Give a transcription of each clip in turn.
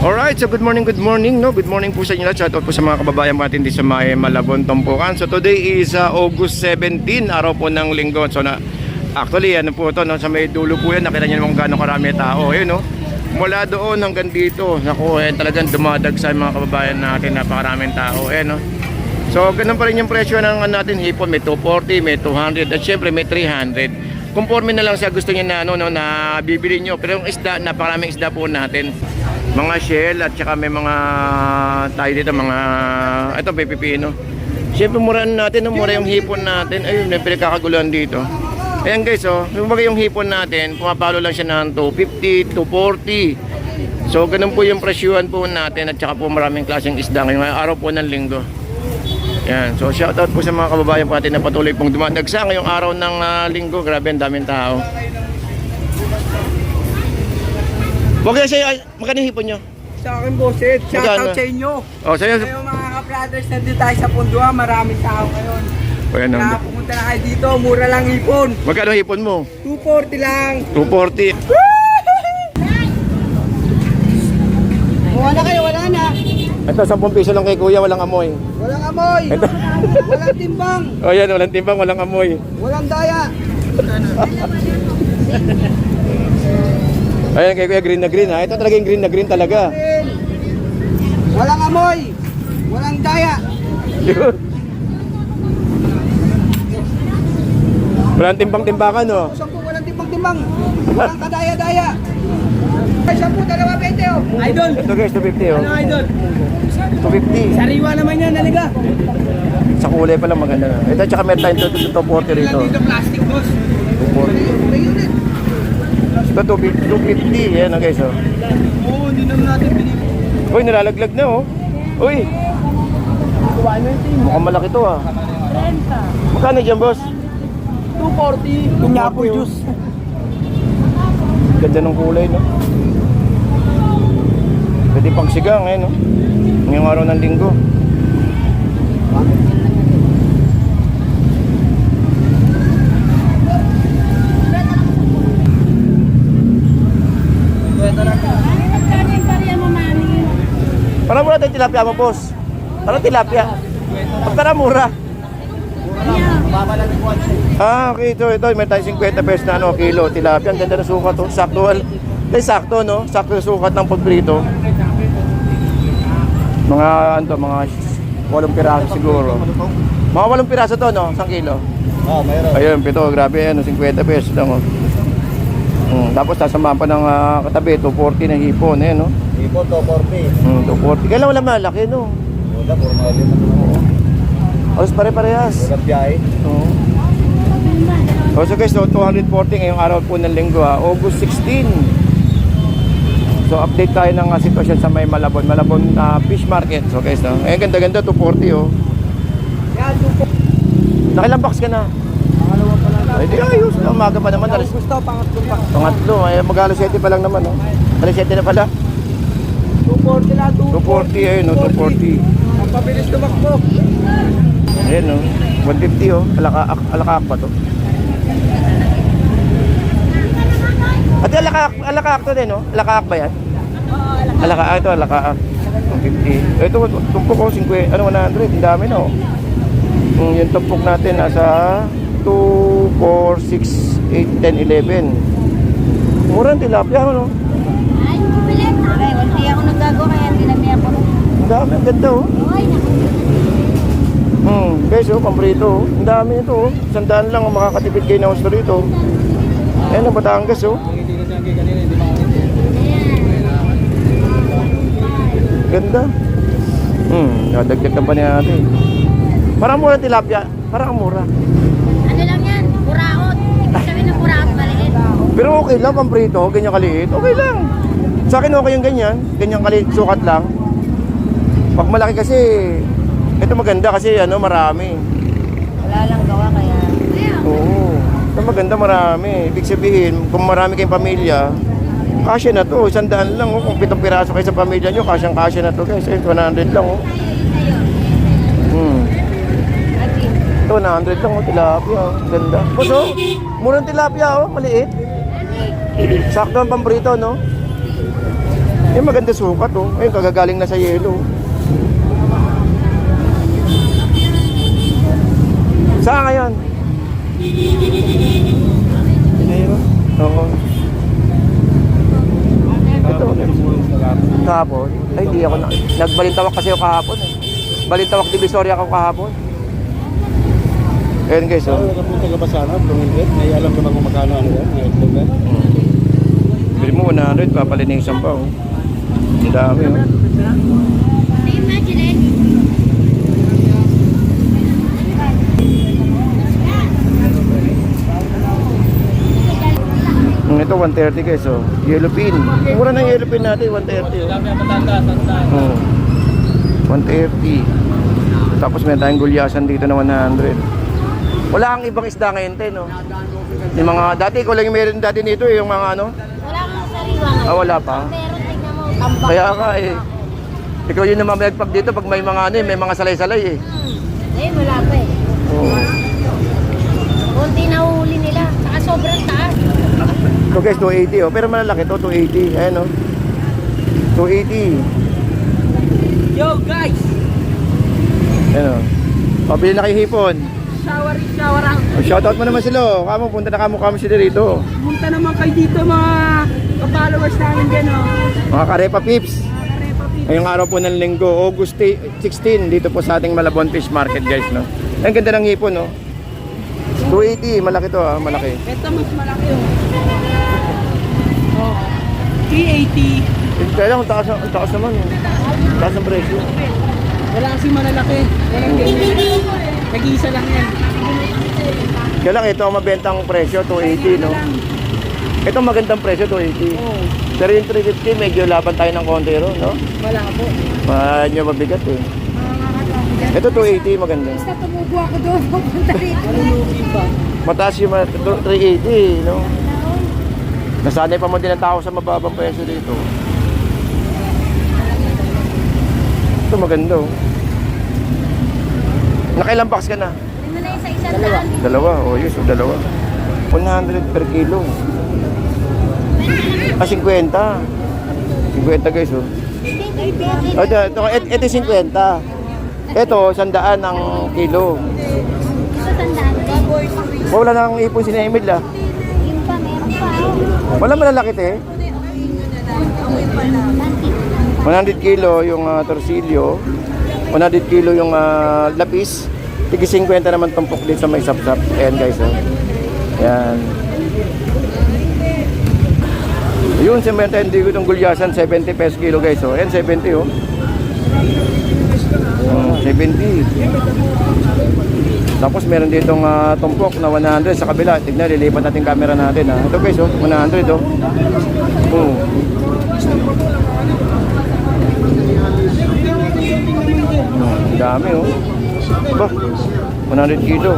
Alright, so good morning, good morning, no? Good morning po sa inyo lahat. Shout out po sa mga kababayan natin dito sa may Malabon, Tumpukan. So today is uh, August 17, araw po ng linggo. So na, actually, ano po to, no? sa may dulo po yan, nakita niyo naman gaano karami tao. Ayun, no? Mula doon hanggang dito, naku, eh, talagang dumadagsa mga kababayan natin, napakaraming tao. Ayun, no? So, ganun pa rin yung presyo ng ano natin hipon, may 240, may 200, at syempre may 300. Conforme na lang sa gusto niya na ano no na bibili niyo. Pero yung isda, napakaraming isda po natin. Mga shell at saka may mga tayo dito mga ito may pipino. Syempre mura natin, no? mura yung hipon natin. Ayun, may pinagkakaguluhan dito. Ayan guys, oh, yung bagay yung hipon natin, pumapalo lang siya ng 250, 240. So, ganun po yung presyuhan po natin at saka po maraming klaseng isda ngayong araw po ng linggo. Yan. So shoutout po sa mga kababayan po natin na patuloy pong dumadagsa ngayong araw ng ah, linggo. Grabe ang daming tao. Huwag na siya, magkano hipon nyo? Sa akin, bossed. Shout Magkano? out sa inyo. O, sa'yo. Kayo mga ka-brothers, nandito tayo sa Pundua. Maraming tao ngayon. O, yan Kaya o. pumunta na kayo dito. Mura lang ipon. Magkano hipon mo? 240 lang. 240. Wala kayo, wala na. Ito, 10 piso lang kay kuya, walang amoy. Walang amoy. Ito. walang timbang. O yan, walang timbang, walang amoy. Walang daya. Ayan kay kuya, green na green ha. Ito talaga yung green na green talaga. Walang amoy. Walang daya. Yun. Walang timbang-timbangan no. Sampu, walang timbang-timbang. Walang kadaya-daya. Sampu, dalawa, 20 oh. Idol. Ito guys, 250 oh. idol? 250. Sariwa naman yan, naliga. Sa kulay pa lang maganda na. Ito tsaka meron tayong 240 rito. plastic, boss. 240. May unit. Ito 250. Yan oh guys oh. Oo, hindi naman natin binili. Uy, nilalaglag na oh. Uy, mukhang malaki to ah. Magkano dyan boss? 240. Pineapple juice. Ganda ng kulay no. Pwede pang sigang eh no. Ngayong araw ng linggo. Parang mura tayong tilapia mo boss. Parang tilapia. Pagkara mura. Ah, okay. Ito, ito. May tayong 50 pesos na ano, kilo. Tilapia. Ang ganda ng sukat. Oh. Sakto. Ay, sakto, no? Sakto yung sukat ng pagprito. Mga, ano to, mga walong piraso siguro. Mga walong piraso to, no? Isang kilo. Oh, mayroon. Ayun, pito. Grabe, ano, 50 pesos lang, oh. Hmm, tapos sasamahan pa ng ah, katabi, 240 na hipon, eh, no? Ipo, 240. Hmm, 240. Kailan wala malaki, no? Wala, puro mga lima. Alas pare-parehas. Wala biyay. Oo. Oh, so guys, so 240 ngayong araw po ng linggo, ha, August 16. So update tayo ng uh, sitwasyon sa may Malabon, Malabon uh, Fish Market. So guys, no? eh ganda-ganda 240 oh. 240. Nakilang box ka na? Pangalawa pa lang. Ay, di ayos. Na, umaga pa naman. Alas, Gusto, pangatlo pa. pangatlo. Ay, mag alas 7 pa lang naman. Oh. Alas 7 na pala. 240 lang, 240 ayun, no? 240. Ang pabilis tumakbo. Ayan, no? 150 oh. Alaka, alakaak pa to. At alakaak, alakaak to din, no? Alakaak ba yan? Alakaak, ito alakaak. 150. Ito, tumpok ko, 50, ano, 100. Ang dami, no? Mm, yung tumpok natin nasa 2, 4, 6, 8, 10, 11. Mura ang tilapia, no? Ay, bilit. Ay, hindi ako naggago kaya hindi na niya ako. Ang dami, ang ganda, oh. Ay. Hmm, guys, oh, pambrito, oh. Ang dami nito, oh. Sandaan lang ang makakatipid kayo ng gusto rito. Ayan, ang Batangas, oh. Ganda. Hmm, nadagdagan pa niya natin. Parang mura tilapia. Parang mura. Ano lang yan? Buraot. Ibig sabihin ng buraot maliit. Pero okay lang, pambrito, ganyan kaliit. Okay lang. Sa akin okay yung ganyan. Ganyan kaliit, sukat lang. Pag malaki kasi, ito maganda kasi ano, marami. Wala lang gawa kaya. Ito maganda marami. Ibig sabihin, kung marami kayong pamilya, kasya na to. Isang daan lang. Oh. Kung pitong piraso kayo sa pamilya nyo, kasyang kasya na to guys. Eh, 100 lang. Oh. Hmm. Ito, 100 lang. Oh, tilapia. Oh. Ganda. Puso, murang tilapia. Oh. Maliit. Sakto ang pamprito, no? Yung maganda sukat oh. Ayun, kagagaling na sa yelo. Saan ngayon? Oo. Ito. Kahapon? Ay, hindi ako na. Nagbalintawak kasi ako kahapon eh. Balintawak Divisoria ako kahapon. Ayun guys, So, oh. nakapunta ka ba sana? Tumingkit? May alam ka ba kung magkano ano yan? May itlog yan? Bili mo 100, papalinisan pa oh. Ang dami oh. Imagine it. Ito 130 guys oh. Yellow pin. Mura ng yellow pin natin 130 oh. Oh. 130. Tapos meron tayong gulyasan dito na 100. Wala kang ibang isda ngayon, te, no? Yung mga, dati ko lang yung meron dati nito, eh, yung mga ano. Wala kang sariwa. Ah, wala pa. Meron, tignan mo. Kaya ka eh. Ikaw yun naman pag dito pag may mga ano eh, may mga salay-salay eh. Hmm. Eh, wala pa eh. Oo. Kunti na uhuli nila. Saka sobrang taas. So guys, 280 oh. Pero malalaki to, 280. Ayan oh. 280. Yo guys! Ayan oh. Pabili na kayo hipon. Shower in, shower out. Oh, shoutout mo naman sila oh. Kamo, punta na kamo kamo sila rito. Pumunta naman kayo dito mga ka-followers namin dyan oh. Mga karepa pips. Ngayong araw po ng linggo, August 16, dito po sa ating Malabon Fish Market guys. No? Ang ganda ng hipon no. 280, malaki to ah, malaki. Ito mas malaki oh. Oh. 380. Kaya lang, ang taas, taas naman. Oh. Taas ng presyo. Wala kasi malalaki. Walang ganyan. Nag-iisa lang yan. Kaya lang, ito ang mabentang presyo, 280 no. Ito ang magandang presyo, 280. Oo. Pero yung 350, medyo laban tayo ng konti ro, no? Wala po. Medyo mabigat eh. Ito 280, maganda. Basta tumubo ako doon. Pupunta rito. Mataas yung mga 380, no? Nasanay pa mo din ang tao sa mababang presyo dito. Ito maganda oh. Nakailang box ka na? Isang daan? Dalawa, oh yes, oh, dalawa. 100 per kilo. Ah, 50. 50 guys, oh. Oh, ito, ito, ito, ito 50. Ito, sandaan ng kilo. Ito. Oh, wala nang ipon si Emil ah. Wala malalaki eh. 100 kilo yung uh, torsilyo. 100 kilo yung ah, lapis. Tigi 50 naman tumpok dito sa may sapsap. Ayan guys, oh. Ayan. Yun, 70 hindi ko itong gulyasan, 70 pesos kilo guys, oh. Ayan, 70 oh. Mm, 70. Tapos meron ditong ah, tumpok na 100 sa kabila. Tignan, lilipat natin camera natin ha. Ito guys, oh, 100 oh. Oh. Oh, ang dami oh. Ba, 100 kilo.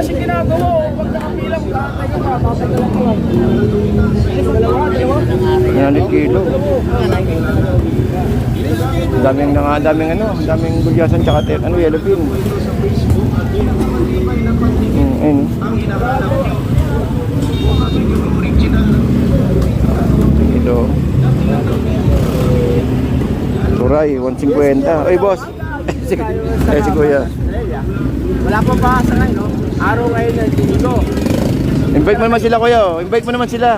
Kasi ginagawa oh. Pag nakapilang ka, tayo ka, tatagalan ko. Dalawa, dalawa. 100 kilo. Ang daming nga, ang daming ano, ang daming gulyasan tsaka te- ano, yellow pin. Mm, ayun. Ito. Turay, 150. Ay, boss. si, eh, si kuya. Wala pa pa sa ngayon, no? Araw ngayon ng linggo. Invite mo naman sila, kuya. oh. Invite mo naman sila.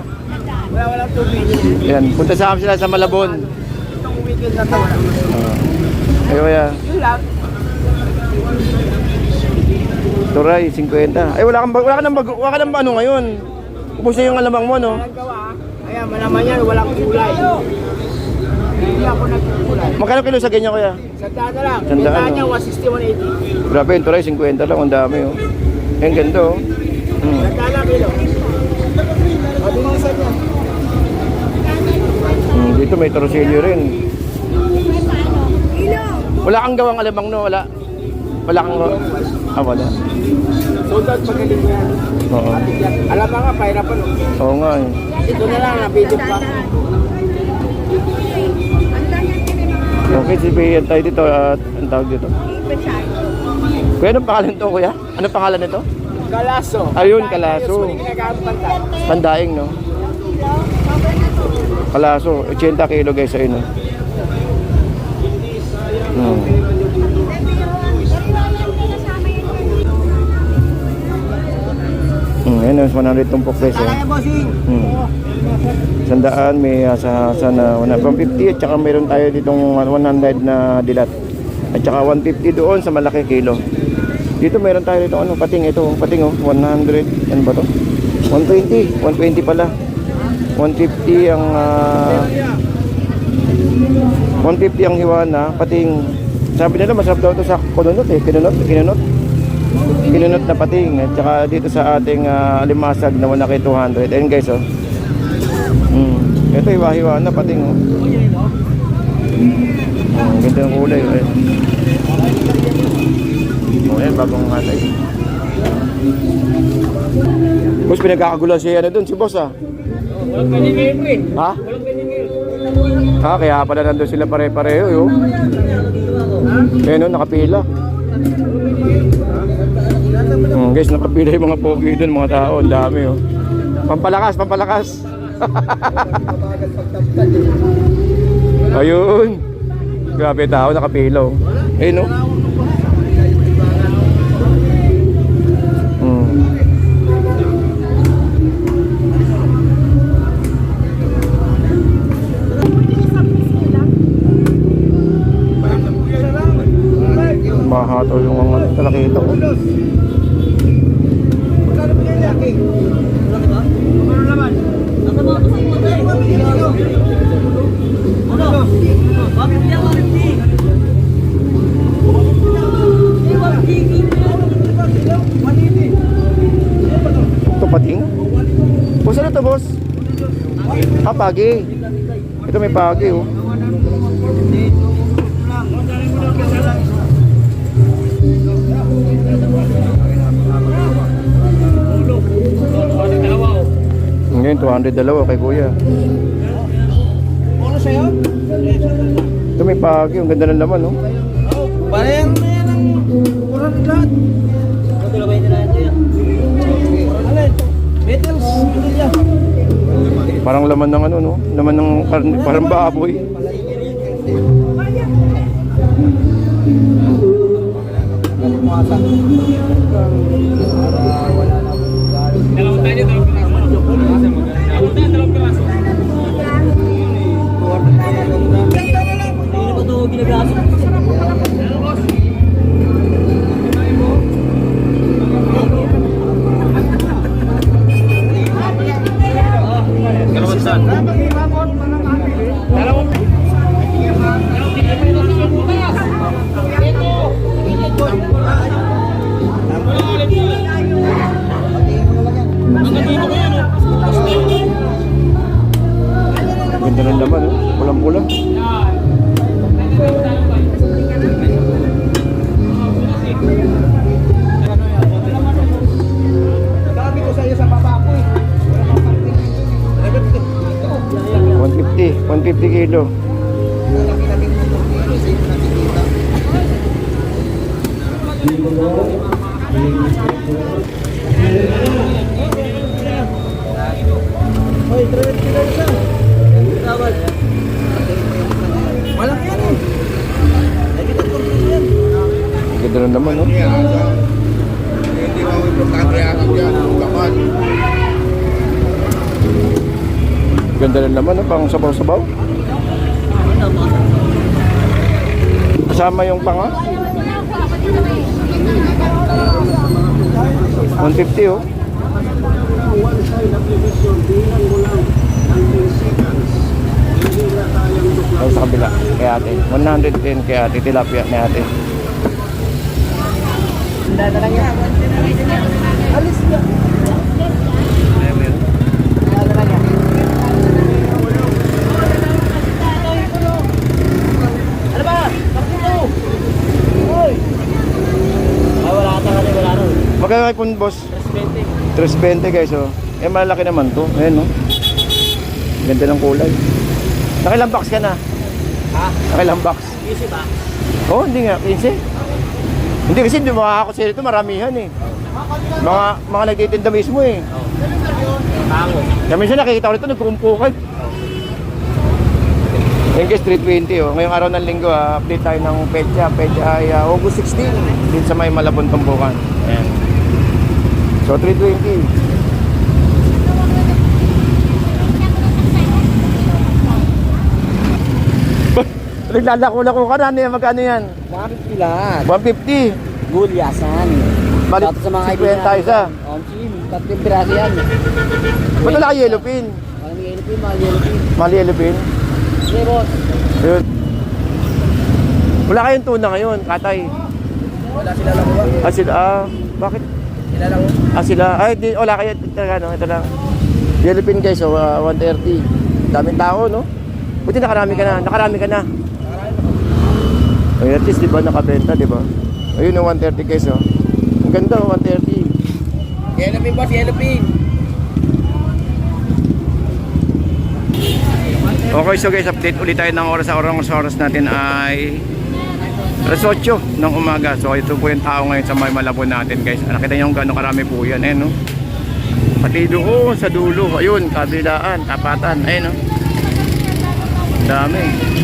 Wala, walang tubig. Yan, punta sa sila sa Malabon. Itong weekend na to, wala. Ay, kuya. Yun lang. Turay, 50. Ay, wala kang, wala ka nang, wala ka nang ano ngayon. Ubus na yung alamang mo, no? Ah. Ayan, malaman yan, walang kulay. Hindi ako nagkulay. Magkano kilo sa ganyan, kuya? Sandaan na lang. Sandaan, Sandaan niya, no? 160, 180. Grabe, yung turay, 50 lang. Ang dami, oh. Ang ganda, oh. Hmm. Hmm, dito may torsilyo rin. Wala kang gawang alamang, no? Wala. Wala kang... Ah, wala. Soldad pagaling yan. Oo. Alam mo nga, pahirapan. Oo nga, eh. Ito na lang, nabidip pa. Okay, sipiyan tayo dito at ang tawag dito. Kuya, anong pangalan to, kuya? Anong pangalan nito? Kalaso. Ayun, kalaso. Pandaing, no? Kalaso, 80 kilo guys ayun. oh. Hmm. Hmm, ayun, 100 tumpok guys. Eh. Hmm. Sandaan, may uh, sa, sa na, una, from 50 at saka meron tayo ditong 100 na dilat. At saka 150 doon sa malaki kilo. Dito meron tayo dito ano, pating ito, pating oh, 100, ano ba to? 120, 120 pala. 150 ang ah, 150 ang hiwana, pating sabi nila masarap daw ito sa kununot eh, kinunot, kinunot. Kinunot na pating at saka dito sa ating ah, alimasag na 1 kay 200. Ayun guys oh. Mm. Ito hiwa-hiwa na pating oh. Oh, ganda ng kulay eh. Oh, yan, bagong hatay. Boss, pinagkakagulan siya ano dun, si boss ah. Walang ngayon po eh. Ha? Walang ngayon. Ha, kaya pala nandun sila pare-pareho yo. Eh no, nakapila. Hmm, guys, nakapila yung mga pogi dun, mga tao, ang dami oh. Pampalakas, pampalakas. Ayun. Grabe tao, nakapila oh. Eh no. Yung mga talakita ko. Ito pating? Boss, ano to boss? Ah, pagi. Ito may pagi oh. Ngayon, 200 dalawa kay kuya. Ano sa'yo? Ito may pagi, ang ganda ng laman oh. Parang na yan ang kurang lahat. Alin? Metals. Ano yan? Parang laman ng ano no, laman ng karne, parang baboy. Dalawang tayo, dalawang piraso. Kilo. Hoy, 300 kilo isa. Tawad. Malaki yan eh. Lagi na kung yan. Ganda. Ganda ng laman oh, pang sabaw-sabaw. Kasama yung panga. 150 oh. Ay, sa kabila, kay ate. 110 kay ate, tilapia ni ate. Dada lang yan. Alis ka. Dada lang yan. Ano ba? Kapito! Hoy! Ay, wala ata kami, wala rin. IPhone boss? 320. 320 guys oh. Eh malaki naman to. Ayan no. Ganda ng kulay. Nakilang box ka na? Ha? Nakilang box? Easy ba? Oh, hindi nga. Pinsi. Hindi kasi hindi mga ako sila ito maramihan eh. Mga mga nagtitinda mismo eh. Tango. Kaya minsan nakikita ko nito nagkukumpukan. Ayun guys, 320 oh. Ngayong araw ng linggo, ah, update tayo ng pecha. Pecha ay ah, August 16 din sa may Malabon Tumbukan. Ayan. So 320. Naglalako-lako ka na, ano yan? magkano yan? Bakit pilat? 150. Gulyasan. Balik, sa mga 50 kaibigan tayo. Oh, sim. Tatlong piraso yan. Ba't wala yellow pin? Mahal yung yellow pin, mahal yellow pin. Mali yellow pin? Boss. Wala kayong tuna ngayon, katay. Wala sila lang ba? Ah, sila, ah, bakit? Sila lang. Ah, sila, ay, di, wala kayo, talaga, no, ito lang. Yellow pin guys, so, ah, 130. Daming tao, no? Buti nakarami ka na, nakarami ka na. Ay, at least, di ba, nakabenta, di ba? Ayun, yung 130 guys, oh. Ang ganda, oh, 130. Yellow pin, boss. Yellow pin. Okay, so guys, update ulit tayo ng oras sa sa oras natin ay alas 8 ng umaga. So ito po yung tao ngayon sa may malabon natin guys. Nakita kung gaano karami po yan, eh, no? Pati doon sa dulo, ayun, kabilaan, tapatan, ayun, no? Dami.